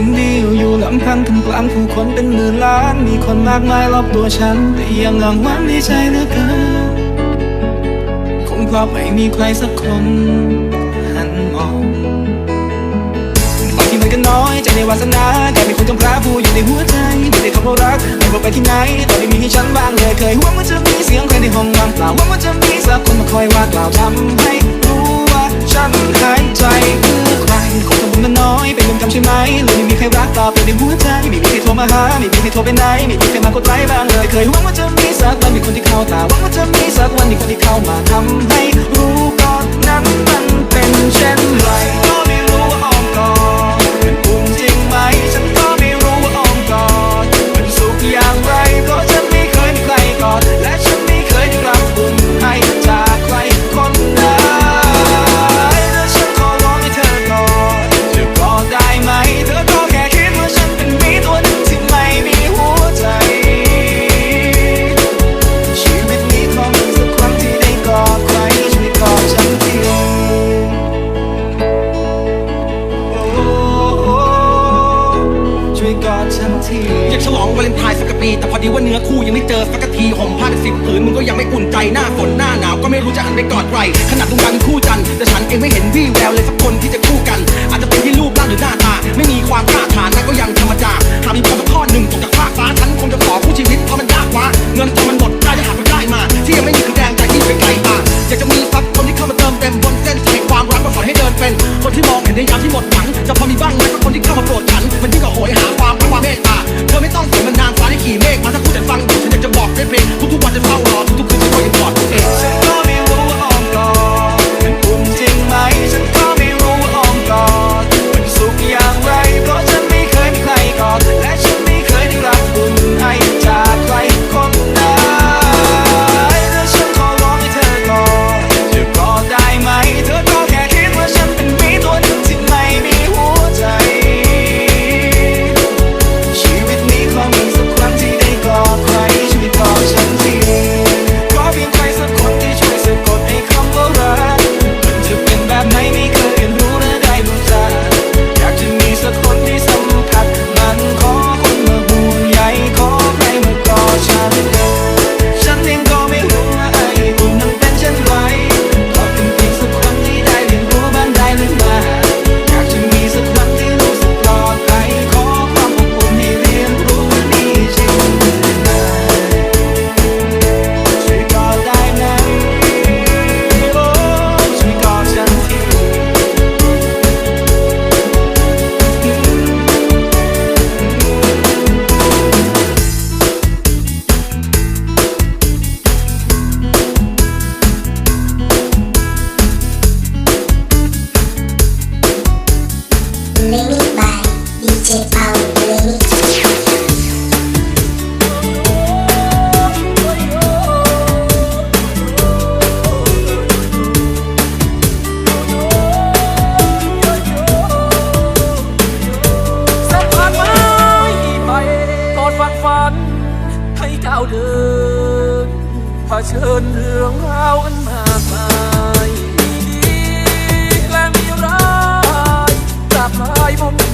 คนเดียวอยู่ลำพังท่ามกลางผู้คนเป็นหมื่นล้าน มีคนมากมายรอบตัวฉัน แต่ยังหลังวันในใจเหลือเกินคงเพราะไม่มีใครสักคนหันมองบางทีมันก็น้อยใจในวาสนาแค่มีคนจงพระผู้อยู่ในหัวใจไม่ได้คำว่ารักไม่ว่าไปที่ไหนตอนนี้มีให้ฉันบ้างเลยเคยหวังว่าจะมีเสียงใครในห้องว่างเปล่าหวังว่าจะมีสักคนมาคอยว่ากล่าวทำให้รู้ว่าฉันหายใจเพื่อ ครคงทำบุญมันน้อยเป็นเงินกำใช่ไหมเลยไม่มีใครรักตอบเป็นในหัวใจไม่มีใครโทรมาหาไม่มีใครโทรไปไหนไม่มีใครมากดไลค์บ้างเลยเคยหวังว่าจะมีสักวันมีคนที่เข้าตาหวังว่าจะมีสักวันมีคนที่เข้ามาทำให้รู้ก่อนนั้นมันเป็นเช่นไร ทีอยากฉลองวาเลนไทน์สักปี แต่พอดีว่าเนื้อคู่ยังไม่เจอสักทีห่มผ้าเป็นสิบผืนมึงก็ยังไม่อุ่นใจหน้าฝนหน้าหนาวก็ไม่รู้จะอันไปกอดใครขนาดดวงดาวเป็นคู่จันแต่ฉันเองไม่เห็นวี่แววเลยสักคนที่จะคู่กัน อาจจะเป็นที่รูปร่างหรือหน้าตา ไม่มีความกล้าทาญนั่นก็ยัง เชิญเรื่องราวอันมากมายมีดีและมีร้ายจากลายมน